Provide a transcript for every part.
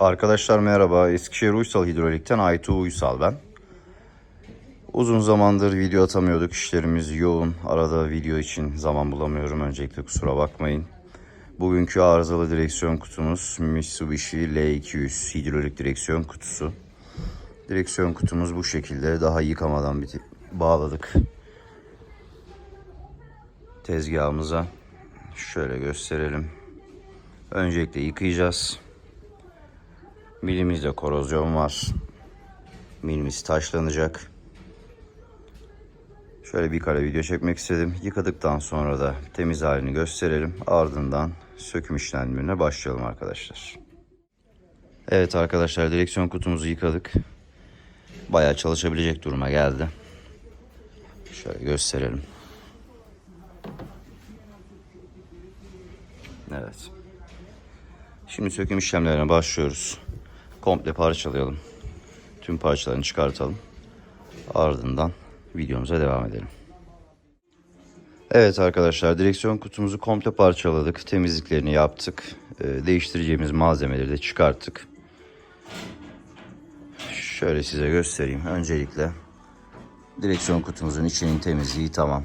Arkadaşlar merhaba. Eskişehir Uysal Hidrolik'ten Aytu Uysal ben. Uzun zamandır video atamıyorduk. İşlerimiz yoğun. Arada video için zaman bulamıyorum. Öncelikle kusura bakmayın. Bugünkü arızalı direksiyon kutumuz Mitsubishi L200 hidrolik direksiyon kutusu. Direksiyon kutumuz bu şekilde. Daha yıkamadan bir bağladık. Tezgahımıza şöyle gösterelim. Öncelikle yıkayacağız. Milimizde korozyon var. Milimiz taşlanacak. Şöyle bir kare video çekmek istedim. Yıkadıktan sonra da temiz halini gösterelim. Ardından söküm işlemlerine başlayalım arkadaşlar. Evet arkadaşlar direksiyon kutumuzu yıkadık. Bayağı çalışabilecek duruma geldi. Şöyle gösterelim. Evet. Şimdi söküm işlemlerine başlıyoruz. Komple parçalayalım. Tüm parçalarını çıkartalım. Ardından videomuza devam edelim. Evet arkadaşlar direksiyon kutumuzu komple parçaladık. Temizliklerini yaptık. Ee, değiştireceğimiz malzemeleri de çıkarttık. Şöyle size göstereyim. Öncelikle direksiyon kutumuzun içinin temizliği tamam.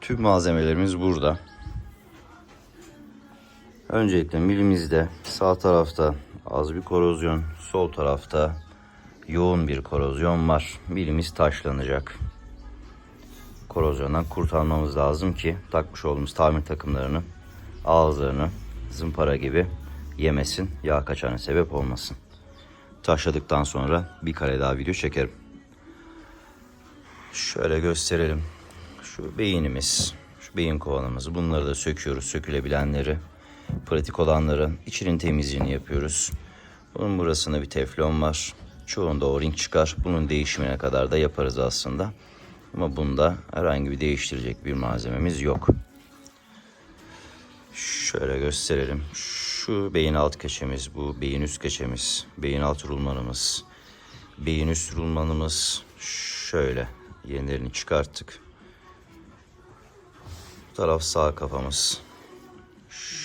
Tüm malzemelerimiz burada. Öncelikle milimizde sağ tarafta az bir korozyon, sol tarafta yoğun bir korozyon var. Milimiz taşlanacak. Korozyondan kurtarmamız lazım ki takmış olduğumuz tamir takımlarını, ağızlarını zımpara gibi yemesin, yağ kaçağına sebep olmasın. Taşladıktan sonra bir kare daha video çekerim. Şöyle gösterelim. Şu beyinimiz, şu beyin kovanımız. Bunları da söküyoruz. Sökülebilenleri, pratik olanları. içinin temizliğini yapıyoruz. Bunun burasında bir teflon var. Çoğunda o-ring çıkar. Bunun değişimine kadar da yaparız aslında. Ama bunda herhangi bir değiştirecek bir malzememiz yok. Şöyle gösterelim. Şu beyin alt keçemiz, bu beyin üst keçemiz, beyin alt rulmanımız, beyin üst rulmanımız şöyle yenilerini çıkarttık. Bu taraf sağ kafamız.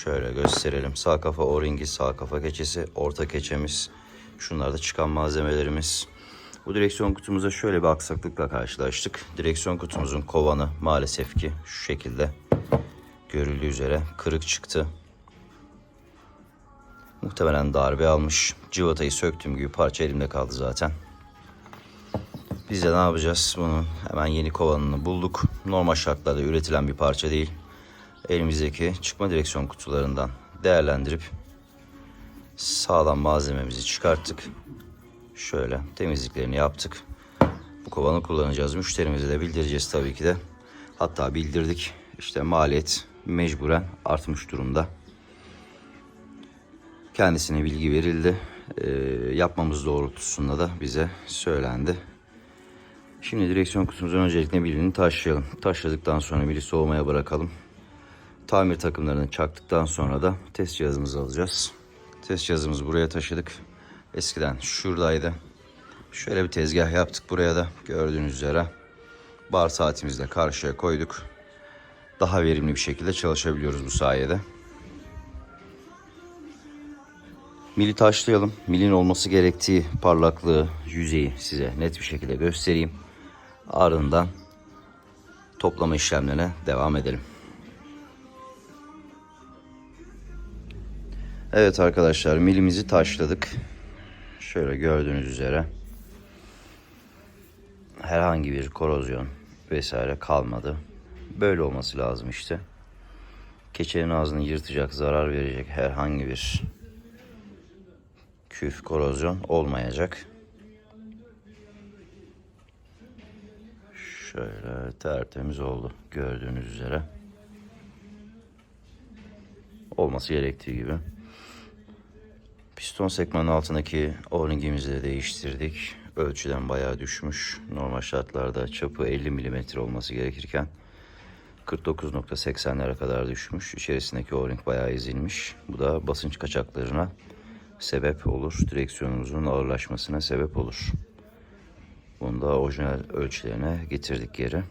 Şöyle gösterelim. Sağ kafa o-ringi, sağ kafa keçesi, orta keçemiz. Şunlar da çıkan malzemelerimiz. Bu direksiyon kutumuza şöyle bir aksaklıkla karşılaştık. Direksiyon kutumuzun kovanı maalesef ki şu şekilde görüldüğü üzere kırık çıktı. Muhtemelen darbe almış. Civatayı söktüğüm gibi parça elimde kaldı zaten. Biz de ne yapacağız? Bunun hemen yeni kovanını bulduk. Normal şartlarda üretilen bir parça değil. Elimizdeki çıkma direksiyon kutularından değerlendirip sağlam malzememizi çıkarttık. Şöyle temizliklerini yaptık. Bu kovanı kullanacağız. Müşterimize de bildireceğiz tabii ki de. Hatta bildirdik. İşte maliyet mecburen artmış durumda. Kendisine bilgi verildi. Ee, yapmamız doğrultusunda da bize söylendi. Şimdi direksiyon kutumuzun öncelikle milini taşlayalım. Taşladıktan sonra mili soğumaya bırakalım. Tamir takımlarını çaktıktan sonra da test cihazımızı alacağız. Test cihazımızı buraya taşıdık. Eskiden şuradaydı. Şöyle bir tezgah yaptık buraya da gördüğünüz üzere. Bar saatimizi de karşıya koyduk. Daha verimli bir şekilde çalışabiliyoruz bu sayede. Mili taşlayalım. Milin olması gerektiği parlaklığı, yüzeyi size net bir şekilde göstereyim. Ardından toplama işlemlerine devam edelim. Evet arkadaşlar milimizi taşladık. Şöyle gördüğünüz üzere herhangi bir korozyon vesaire kalmadı. Böyle olması lazım işte. Keçenin ağzını yırtacak, zarar verecek herhangi bir küf, korozyon olmayacak. Şöyle tertemiz oldu gördüğünüz üzere. Olması gerektiği gibi. Piston sekmanın altındaki o-ringimizi de değiştirdik. Ölçüden bayağı düşmüş. Normal şartlarda çapı 50 mm olması gerekirken 49.80'lere kadar düşmüş. İçerisindeki o-ring bayağı ezilmiş. Bu da basınç kaçaklarına sebep olur. Direksiyonumuzun ağırlaşmasına sebep olur. Bunu da orijinal ölçülerine getirdik geri.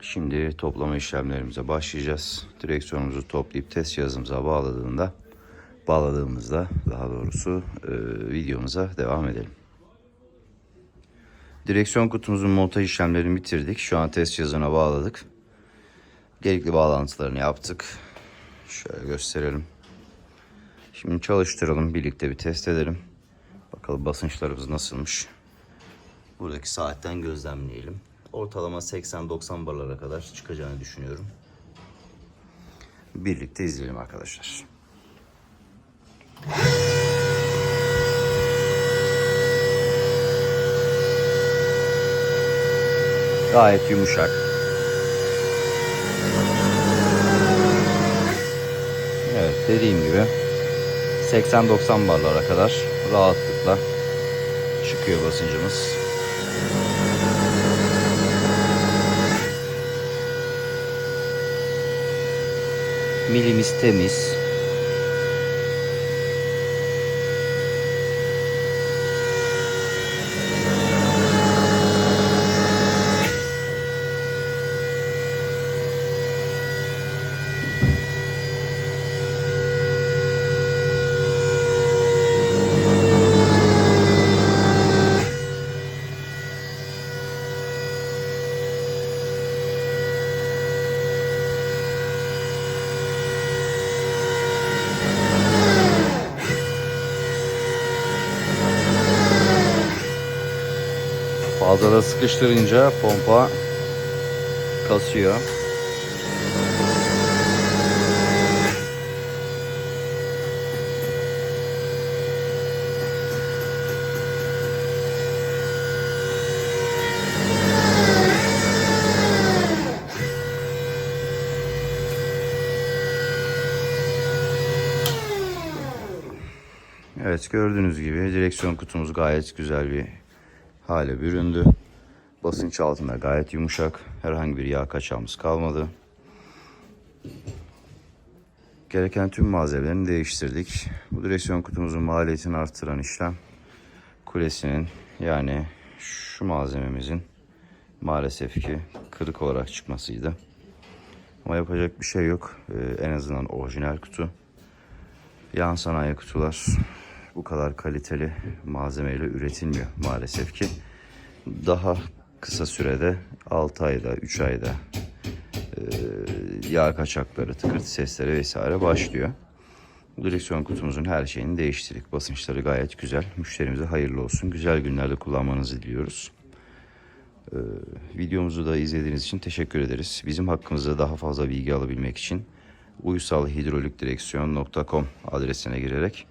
Şimdi toplama işlemlerimize başlayacağız. Direksiyonumuzu toplayıp test cihazımıza bağladığında bağladığımızda daha doğrusu e, videomuza devam edelim. Direksiyon kutumuzun montaj işlemlerini bitirdik. Şu an test cihazına bağladık. Gerekli bağlantılarını yaptık. Şöyle gösterelim. Şimdi çalıştıralım. Birlikte bir test edelim. Bakalım basınçlarımız nasılmış. Buradaki saatten gözlemleyelim. Ortalama 80-90 barlara kadar çıkacağını düşünüyorum. Birlikte izleyelim arkadaşlar. Gayet yumuşak. Evet dediğim gibi 80-90 barlara kadar rahatlıkla çıkıyor basıncımız. Milimiz temiz. Fazla da sıkıştırınca pompa kasıyor. Evet gördüğünüz gibi direksiyon kutumuz gayet güzel bir hale büründü. Basınç altında gayet yumuşak. Herhangi bir yağ kaçağımız kalmadı. Gereken tüm malzemelerini değiştirdik. Bu direksiyon kutumuzun maliyetini arttıran işlem kulesinin yani şu malzememizin maalesef ki kırık olarak çıkmasıydı. Ama yapacak bir şey yok. Ee, en azından orijinal kutu. Yan sanayi kutular bu kadar kaliteli malzemeyle üretilmiyor maalesef ki. Daha kısa sürede 6 ayda 3 ayda e, yağ kaçakları, tıkırtı sesleri vesaire başlıyor. Direksiyon kutumuzun her şeyini değiştirdik. Basınçları gayet güzel. Müşterimize hayırlı olsun. Güzel günlerde kullanmanızı diliyoruz. Ee, videomuzu da izlediğiniz için teşekkür ederiz. Bizim hakkımızda daha fazla bilgi alabilmek için uysalhidrolikdireksiyon.com adresine girerek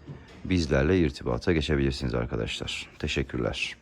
bizlerle irtibata geçebilirsiniz arkadaşlar. Teşekkürler.